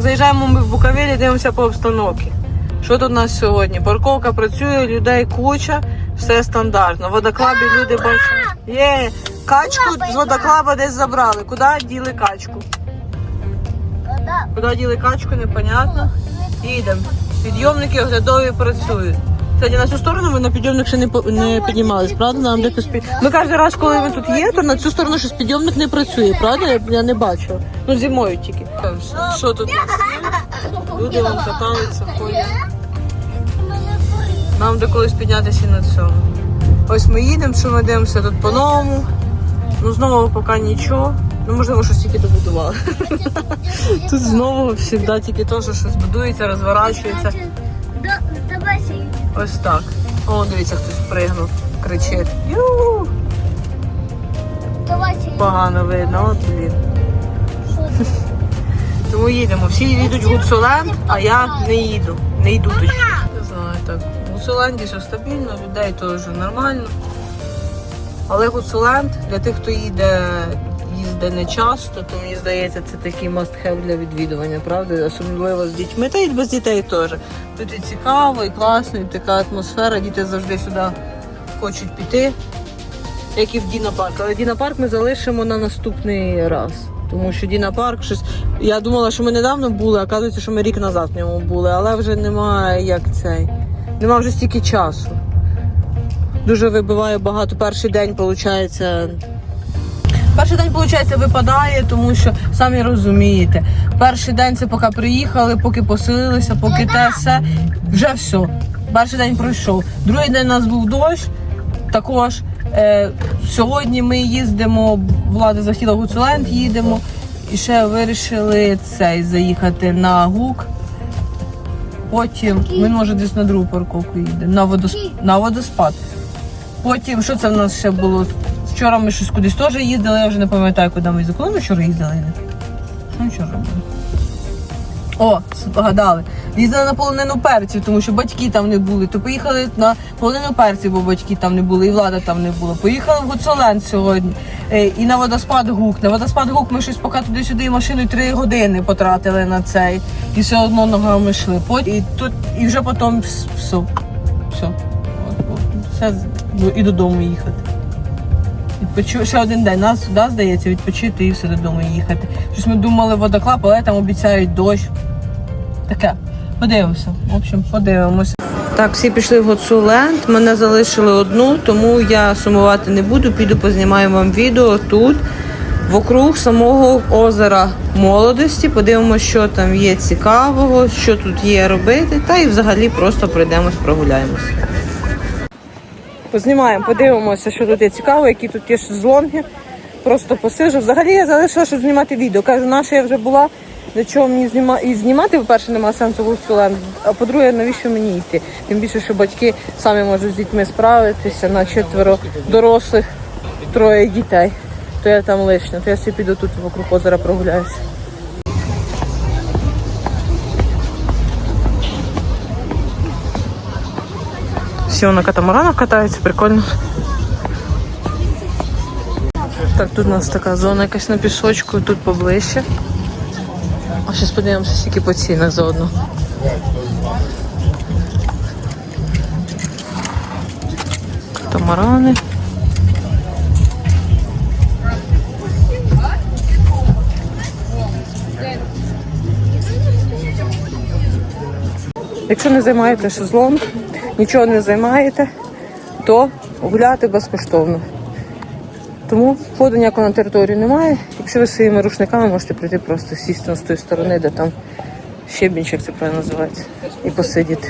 Так, заїжджаємо ми в Буковелі, дивимося по обстановці. Що тут у нас сьогодні? Парковка працює, людей куча, все стандартно. В водоклабі люди бачать. Є, качку з водоклаба десь забрали. Куди діли качку? Куди діли качку, непонятно. Їдемо. Підйомники оглядові працюють. Кстати, на цю сторону ми на підйомник ще не, по- не піднімались, правда? Нам де під... Ми кожен раз, коли він тут є, то на цю сторону щось підйомник не працює, правда? Я, я не бачила. Ну, зимою тільки. Що тут? Люди вон катаються, ходять. Нам де колись піднятися і на цьому. Ось ми їдемо, що ми дивимося тут по-новому. Ну, знову поки нічого. Ну, можливо, щось тільки добудували. Тут знову завжди тільки то, що щось будується, розворачується. Ось так. О, дивіться, хтось пригнув, кричить. Ю! Погано видно, от блін. Тому їдемо. Всі їдуть в Гуцуленд, а я не їду. Не йду точно. Не знаю, так. В Гуцуленді все стабільно, людей теж нормально. Але Гуцуленд для тих, хто їде, їздить не часто, то мені здається, це такий must-have для відвідування, правда? Особливо з дітьми, та й без дітей теж. Тут і цікаво, і класно, і така атмосфера. Діти завжди сюди хочуть піти, як і в Діна парк. Але Діна парк ми залишимо на наступний раз. Тому що Діна парк щось. Я думала, що ми недавно були, а оказується, що ми рік назад в ньому були, але вже немає як цей. Нема вже стільки часу. Дуже вибиває багато. Перший день, виходить. Перший день, виходить, випадає, тому що самі розумієте. Перший день це поки приїхали, поки поселилися, поки те все, вже все. Перший день пройшов. Другий день у нас був дощ. Також е, сьогодні ми їздимо, влада захотіла Гуцуленд, їдемо. І ще вирішили цей заїхати на ГУК. Потім ми може десь на другу парковку їдемо, на, водосп... на водоспад. Потім, що це в нас ще було? Вчора ми щось кудись теж їздили, я вже не пам'ятаю, куди ми їздили. Коли ми вчора їздили? Що ми вчора було? О, згадали. Їздили на полонину перців, тому що батьки там не були. То поїхали на полонину перців, бо батьки там не були, і влада там не було. Поїхали в Гуцуленд сьогодні. Е, І на водоспад Гук. На водоспад Гук ми щось поки туди-сюди машиною три години потратили на цей. І все одно ногами йшли. І тут, і вже потім все. Все. Все і додому їхати. Відпочу... Ще один день. Нас сюди, здається, відпочити і все додому їхати. Щось ми думали водоклап, але там обіцяють дощ. Таке. Подивимося. В общем, подивимося. Так, всі пішли в Гуцуленд. Мене залишили одну, тому я сумувати не буду. Піду познімаю вам відео тут, вокруг самого озера молодості. Подивимося, що там є цікавого, що тут є робити, та і взагалі просто пройдемось, прогуляємось. Познімаємо, подивимося, що тут є цікаво, які тут є шезлонги. Просто посижу. Взагалі я залишила, щоб знімати відео. Кажу, наша я вже була. Для чого мені зніма... і знімати, по-перше, немає сенсу гуцулен, а по-друге, навіщо мені йти? Тим більше, що батьки самі можуть з дітьми справитися на четверо дорослих, троє дітей. То я там лишня, то я собі піду тут вокруг озера прогуляюся. Всі на катамаранах катаються, прикольно. Так, тут у нас така зона якась на пісочку, тут поближче. А зараз подивимося, скільки по цінах заодно. Катамарани. Якщо не займаєте шезлонг, нічого не займаєте, то гуляти безкоштовно. Тому входу ніякого на територію немає. Якщо ви своїми рушниками можете прийти просто сісти з тої сторони, де там щебінчик, це правильно називається, і посидіти.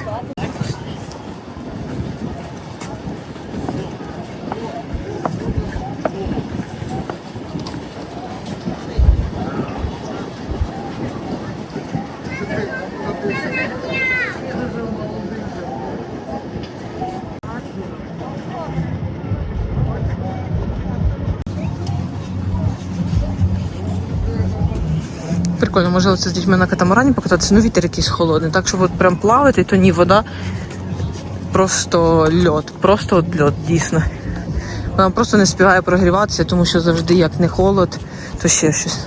Прикольно, можливо, це з дітьми на катамарані покататися. Ну, вітер якийсь холодний. Так, щоб от прям плавати, то ні, вода просто льот. Просто от льот, дійсно. Вона просто не співає прогріватися, тому що завжди як не холод, то ще щось.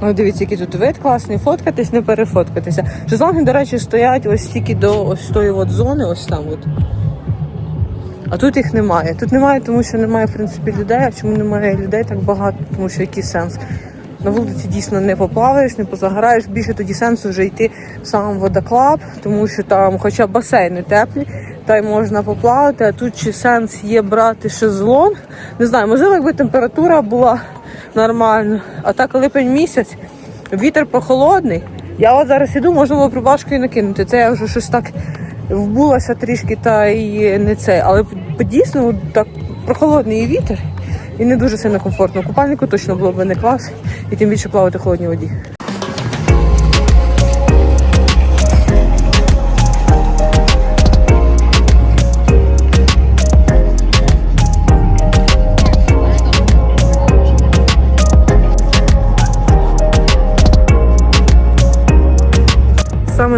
О, дивіться, який тут вид класний, фоткатись, не перефоткатися. Шезлонги, до речі, стоять ось тільки до ось тої от зони, ось там от. А тут їх немає. Тут немає, тому що немає, в принципі, людей. А чому немає людей так багато? Тому що який сенс? На вулиці дійсно не поплаваєш, не позагораєш. Більше тоді сенсу вже йти в сам водоклаб, тому що там, хоча басейни теплі, та й можна поплавати. А тут чи сенс є брати шезлонг? Не знаю, можливо, якби температура була нормальна. А так липень місяць, вітер прохолодний. Я от зараз іду, можна було прибашкою накинути. Це я вже щось так вбулася трішки та й не це. Але дійсно так прохолодний вітер і не дуже сильно комфортно. Купальнику точно було б не клас, і тим більше плавати в холодній воді.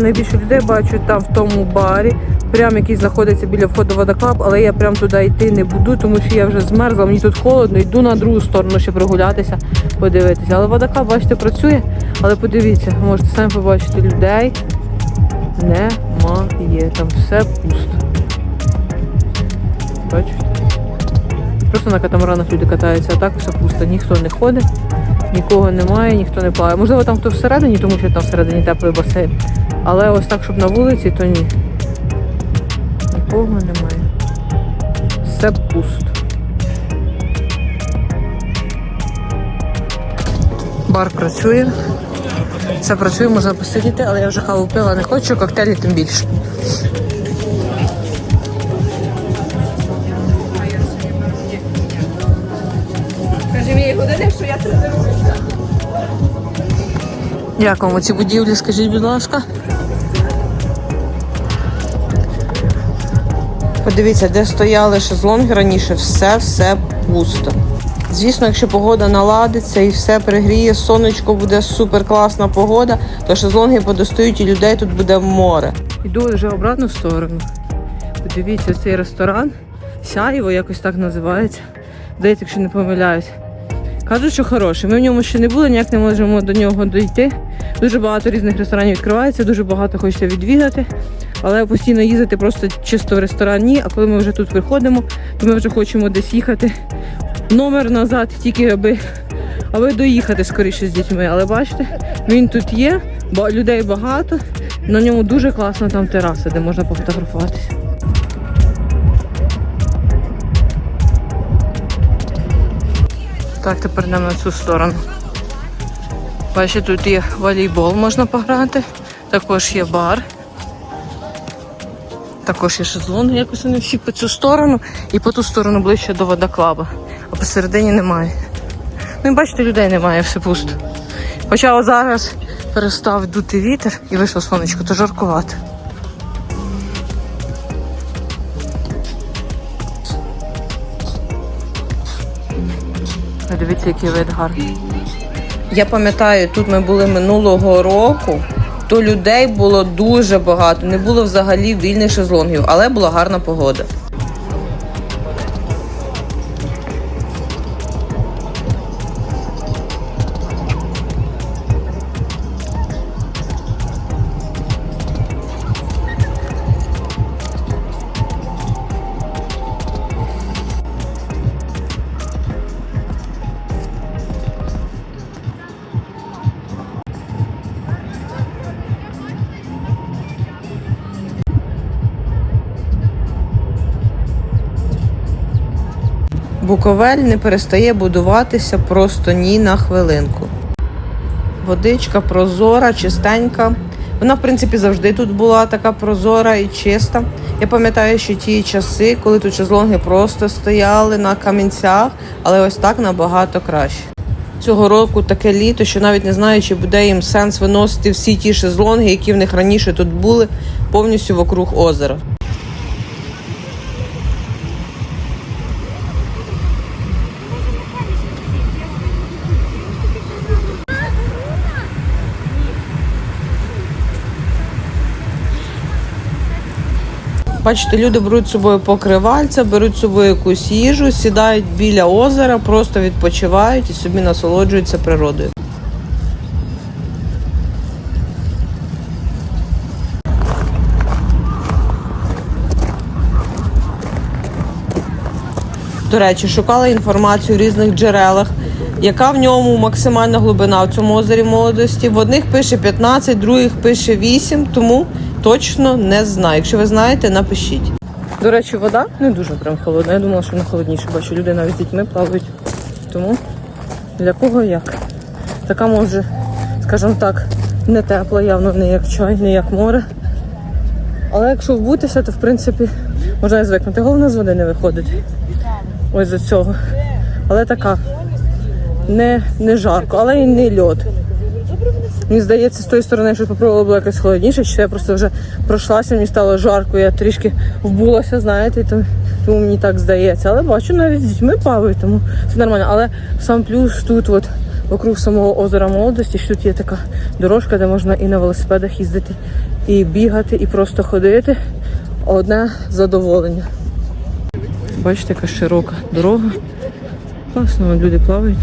Найбільше людей бачу там в тому барі, прям який знаходиться біля входу в але я прям туди йти не буду, тому що я вже змерзла, мені тут холодно, йду на другу сторону ще прогулятися, подивитися. Але водоклаб, бачите, працює, але подивіться, можете самі побачити людей. Немає, там все пусто. Бачите? Просто на катамаранах люди катаються, а так все пусто. Ніхто не ходить, нікого немає, ніхто не плаває. Можливо, там хто всередині, тому що там всередині теплий басейн. Але ось так, щоб на вулиці, то ні. Нікого немає. Все пусто. Бар працює. Все працює, можна посидіти, але я вже каву пила не хочу, коктейлі тим більше. Каже мені години, що я тренуюся. Як вам ці будівлі, скажіть, будь ласка. Подивіться, де стояли шезлонги раніше, все-все пусто. Звісно, якщо погода наладиться і все пригріє, сонечко буде супер класна погода, то шезлонги подостають і людей тут буде море. Іду вже обратну сторону. Подивіться, цей ресторан. Сяєво якось так називається. Здається, якщо не помиляюсь. Кажуть, що хороший. Ми в ньому ще не були, ніяк не можемо до нього дійти. Дуже багато різних ресторанів відкривається, дуже багато хочеться відвідати. Але постійно їздити просто чисто в ресторан ні. А коли ми вже тут виходимо, то ми вже хочемо десь їхати номер назад, тільки аби, аби доїхати скоріше з дітьми. Але бачите, він тут є, людей багато. На ньому дуже класна там тераса, де можна пофотографуватися. Так, тепер йдемо на цю сторону. Бачите, тут є волейбол, можна пограти. Також є бар. Також є шезлонги, якось вони всі по цю сторону і по ту сторону ближче до водоклаба. А посередині немає. Ну і бачите, людей немає, все пусто. Хоча зараз перестав дути вітер і вийшло сонечко, то жаркувато. Ви Дивіться, який вид гарний. Я пам'ятаю, тут ми були минулого року, то людей було дуже багато. Не було взагалі вільних шезлонгів, але була гарна погода. Буковель не перестає будуватися просто ні на хвилинку. Водичка прозора, чистенька. Вона, в принципі, завжди тут була така прозора і чиста. Я пам'ятаю, що ті часи, коли тут шезлонги просто стояли на камінцях, але ось так набагато краще. Цього року таке літо, що навіть не знаю, чи буде їм сенс виносити всі ті шезлонги, які в них раніше тут були, повністю вокруг озера. Бачите, люди беруть з собою покривальця, беруть з собою якусь їжу, сідають біля озера, просто відпочивають і собі насолоджуються природою. До речі, шукала інформацію в різних джерелах, яка в ньому максимальна глибина в цьому озері молодості. В одних пише 15, в других пише 8, тому точно не знаю. Якщо ви знаєте, напишіть. До речі, вода не дуже прям холодна. Я думала, що вона холодніше. Бачу, люди навіть з дітьми плавають. Тому для кого як. Така може, скажімо так, не тепла, явно не як чай, не як море. Але якщо вбутися, то в принципі можна і звикнути. Головне з води не виходить. Ось за цього. Але така. Не, не жарко, але і не льод. Мені здається, з тої сторони, що спробувала було якось холодніше, чи я просто вже пройшлася, мені стало жарко, я трішки вбулася, знаєте, і то- тому мені так здається. Але бачу, навіть з дітьми плавають, тому все нормально. Але сам плюс тут, от вокруг самого озера молодості, що тут є така дорожка, де можна і на велосипедах їздити, і бігати, і просто ходити. Одне задоволення. Бачите, яка широка дорога. Класно, люди плавають.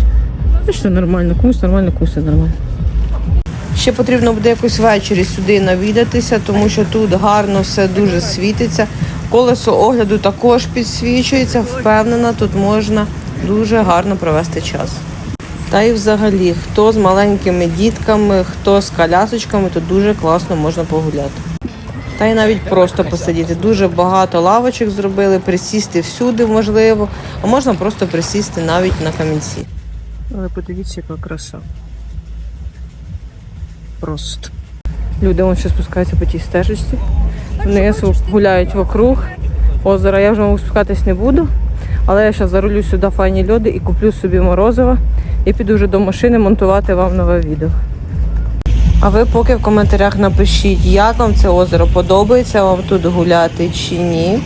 Бачите, нормально, комусь нормально, комусь нормально. Ще потрібно буде якось ввечері сюди навідатися, тому що тут гарно все дуже світиться. Колесо огляду також підсвічується. Впевнена, тут можна дуже гарно провести час. Та й взагалі, хто з маленькими дітками, хто з колясочками, то дуже класно можна погуляти. Та й навіть просто посидіти. Дуже багато лавочок зробили, присісти всюди можливо, а можна просто присісти навіть на камінці. Але подивіться, яка краса. Просто. Люди вон ще спускаються по тій стежечці. Вниз гуляють вокруг озера. Я вже мабуть, спускатись не буду. Але я зараз зарулю сюди файні льоди і куплю собі морозиво і піду вже до машини монтувати вам нове відео. А ви поки в коментарях напишіть, як вам це озеро подобається вам тут гуляти чи ні.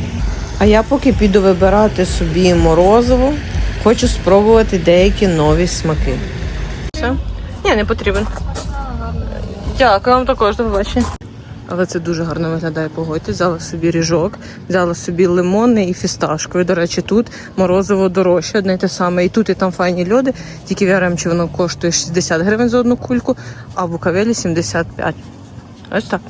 А я поки піду вибирати собі морозиво, хочу спробувати деякі нові смаки. Все? Ні, не потрібен. Дякую вам також, до побачення. Але це дуже гарно виглядає, погодьте. Взяла собі ріжок, взяла собі лимонний і фісташковий. До речі, тут морозиво дорожче, одне те саме. І тут, і там файні льоди. Тільки в Яремчі воно коштує 60 гривень за одну кульку, а в Букавелі 75. Ось так.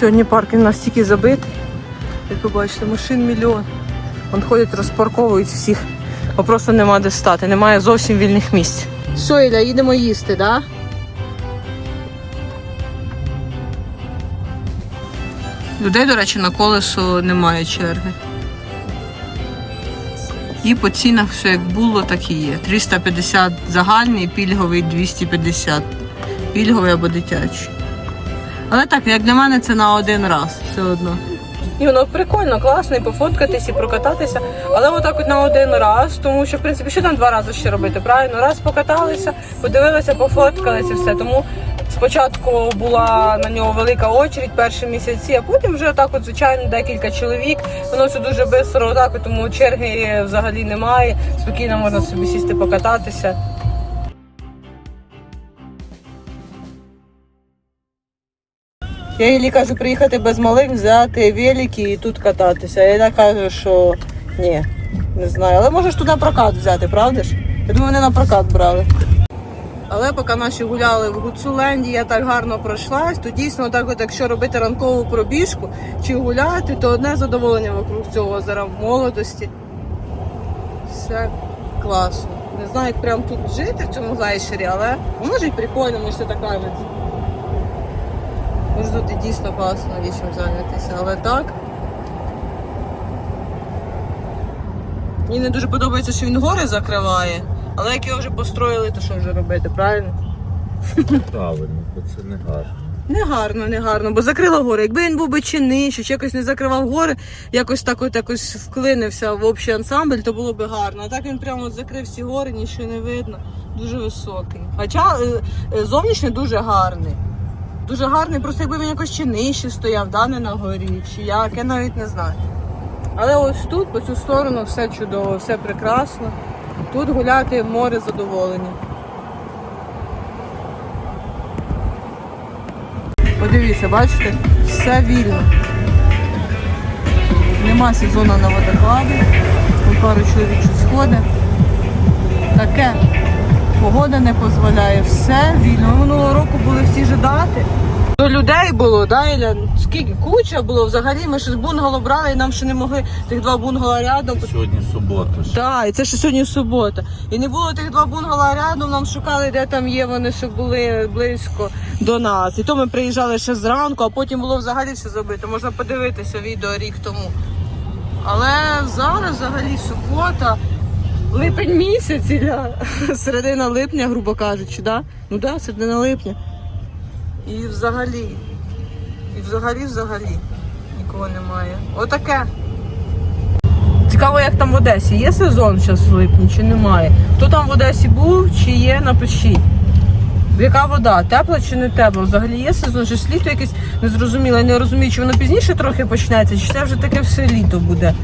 Сьогодні паркінг настільки забитий. Як ви бачите, машин мільйон. Вон ходять, розпарковують всіх. Бо просто нема де стати, немає зовсім вільних місць. Все, Ілля, їдемо їсти, да? Людей, до речі, на колесо немає черги. І по цінах все як було, так і є. 350 загальний, пільговий 250. Пільговий або дитячий. Але так, як для мене, це на один раз все одно. І воно прикольно, класно, і пофоткатись, і прокататися. Але отак от на один раз, тому що, в принципі, що там два рази ще робити? Правильно, раз покаталися, подивилися, пофоткалися, все. Тому спочатку була на нього велика очередь перші місяці, а потім вже отак, от, звичайно, декілька чоловік. Воно все дуже швидко, отак, от, тому черги взагалі немає. Спокійно можна собі сісти покататися. Я їй кажу, приїхати без малих, взяти велики і тут кататися. А Ілля каже, що ні, не знаю. Але можеш на прокат взяти, правда ж? Я думаю, вони на прокат брали. Але поки наші гуляли в Гуцуленді, я так гарно пройшлась, то дійсно так от, якщо робити ранкову пробіжку чи гуляти, то одне задоволення вокруг цього озера в молодості. Все класно. Не знаю, як прямо тут жити в цьому глейшері, але може й прикольно, може це так кажуть. Може тут і дійсно класно є зайнятися, але так. Мені не дуже подобається, що він гори закриває, але як його вже построїли, то що вже робити, правильно? Правильно, бо це не гарно. Не гарно, не гарно, бо закрила гори. Якби він був би чи нижче, чи якось не закривав гори, якось так от якось вклинився в общий ансамбль, то було б гарно. А так він прямо от закрив всі гори, нічого не видно. Дуже високий. Хоча е, е, зовнішньо дуже гарний. Дуже гарний, просто якби він якось чи нижче стояв, да, не на горі, чи як, я навіть не знаю. Але ось тут, по цю сторону, все чудово, все прекрасно. Тут гуляти море задоволення. Подивіться, бачите, все вільно. Нема сезону на водоклади. Тут пару чоловік щось ходить. Таке. Погода не дозволяє. Все вільно. Минулого року були всі жидати. До людей було, да, Іля? Скільки? Куча було взагалі. Ми ще з бунгало брали і нам ще не могли тих два бунгала рядом. Сьогодні субота. Так, і це ще сьогодні субота. І не було тих два бунгала рядом, нам шукали, де там є вони, щоб були близько до нас. І то ми приїжджали ще зранку, а потім було взагалі все забито. Можна подивитися відео рік тому. Але зараз взагалі субота, липень місяць, Ілля. середина липня, грубо кажучи, да? Ну так, да, середина липня. І взагалі, і взагалі, взагалі нікого немає. Отаке. Цікаво, як там в Одесі. Є сезон зараз в липні чи немає? Хто там в Одесі був, чи є, напишіть. Яка вода? Тепла чи не тепла? Взагалі є сезон, чи літо якесь незрозуміле. Я не розумію, чи воно пізніше трохи почнеться, чи це вже таке все літо буде.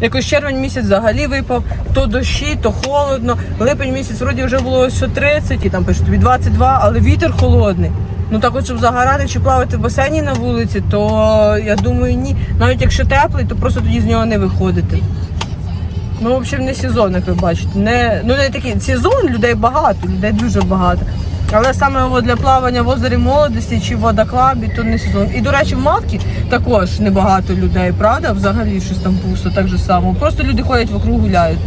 Якось червень місяць взагалі випав, то дощі, то холодно. Липень місяць вроді вже було ось 30, і там пишуть тобі 22, але вітер холодний. Ну так от, щоб загорати чи плавати в басейні на вулиці, то я думаю, ні. Навіть якщо теплий, то просто тоді з нього не виходити. Ну, в общем, не сезон, як ви бачите. Не, ну, не такий сезон, людей багато, людей дуже багато. Але саме для плавання в озері молодості чи в водоклабі, то не сезон. І, до речі, в Мавці також небагато людей, правда? Взагалі щось там пусто, так же само. Просто люди ходять вокруг гуляють.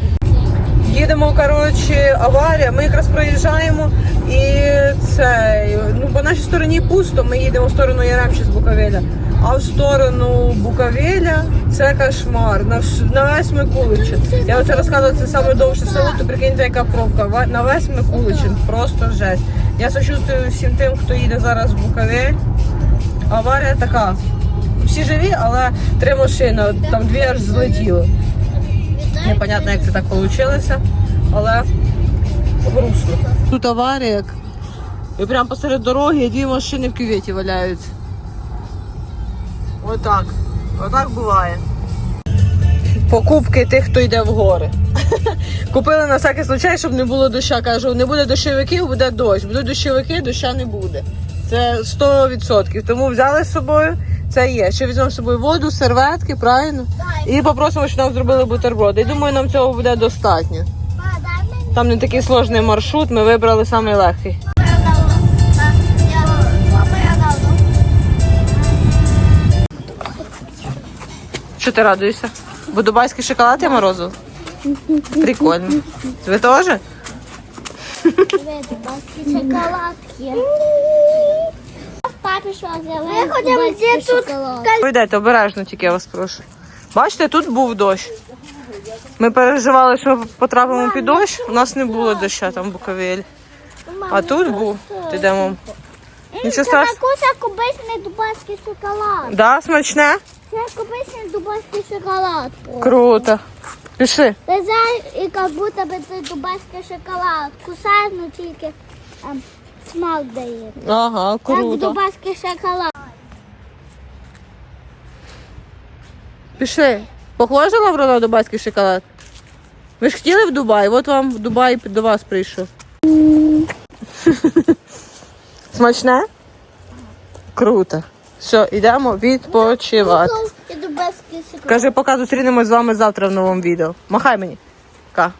Їдемо, коротше, аварія. Ми якраз проїжджаємо і це ну по нашій стороні пусто. Ми їдемо в сторону Яремчі з Буковеля. А в сторону Буковеля це кошмар. На, на весь Микуличин. Я оце розказувала, це саме село, то прикиньте, яка пробка. На весь Микуличин. Просто жесть. Я сочувствую всім тим, хто їде зараз в Буковель. Аварія така. Всі живі, але три машини, там дві аж злетіли. Непонятно, як це так вийшло, але грустно. Тут аварія. І прямо посеред дороги дві машини в кюветі валяються. Отак. Отак буває. Покупки тих, хто йде в гори. Купили на всякий случай, щоб не було доща. Кажу, не буде дощовиків, буде дощ. Будуть дощовики, доща не буде. Це 100%. Тому взяли з собою. Це є. Ще візьмемо з собою воду, серветки, правильно? І попросимо, щоб нам зробили бутерброди. І думаю, нам цього буде достатньо. Там не такий сложний маршрут, ми вибрали самий легкий. Що ти радуєшся? Бо дубайський шоколад я морозив? Прикольно. Ви теж? Шоколадки. Папі що взяли? Ми хочемо тут Ви йдете обережно, тільки я вас прошу. Бачите, тут був дощ. Ми переживали, що ми потрапимо під дощ. У нас не було дощу там в Буковелі. А тут був. Йдемо. Нічого Це страшного. такий кубичний дубайський шоколад. Да, смачне? Це кубичний дубайський шоколад. Круто. Пішли. Ти знаєш, і як будто би це дубайський шоколад. Кусаєш, ну тільки ем, смак дає. Ага, Як круто. дубайський шоколад. Пішли. Похоже Лавро на дубайський шоколад? Ви ж хотіли в Дубай? От вам в Дубай до вас прийшов. Смачне? Круто. Все, йдемо відпочивати. Каже, поки зустрінемось з вами завтра в новому відео. Махай мені. Ка.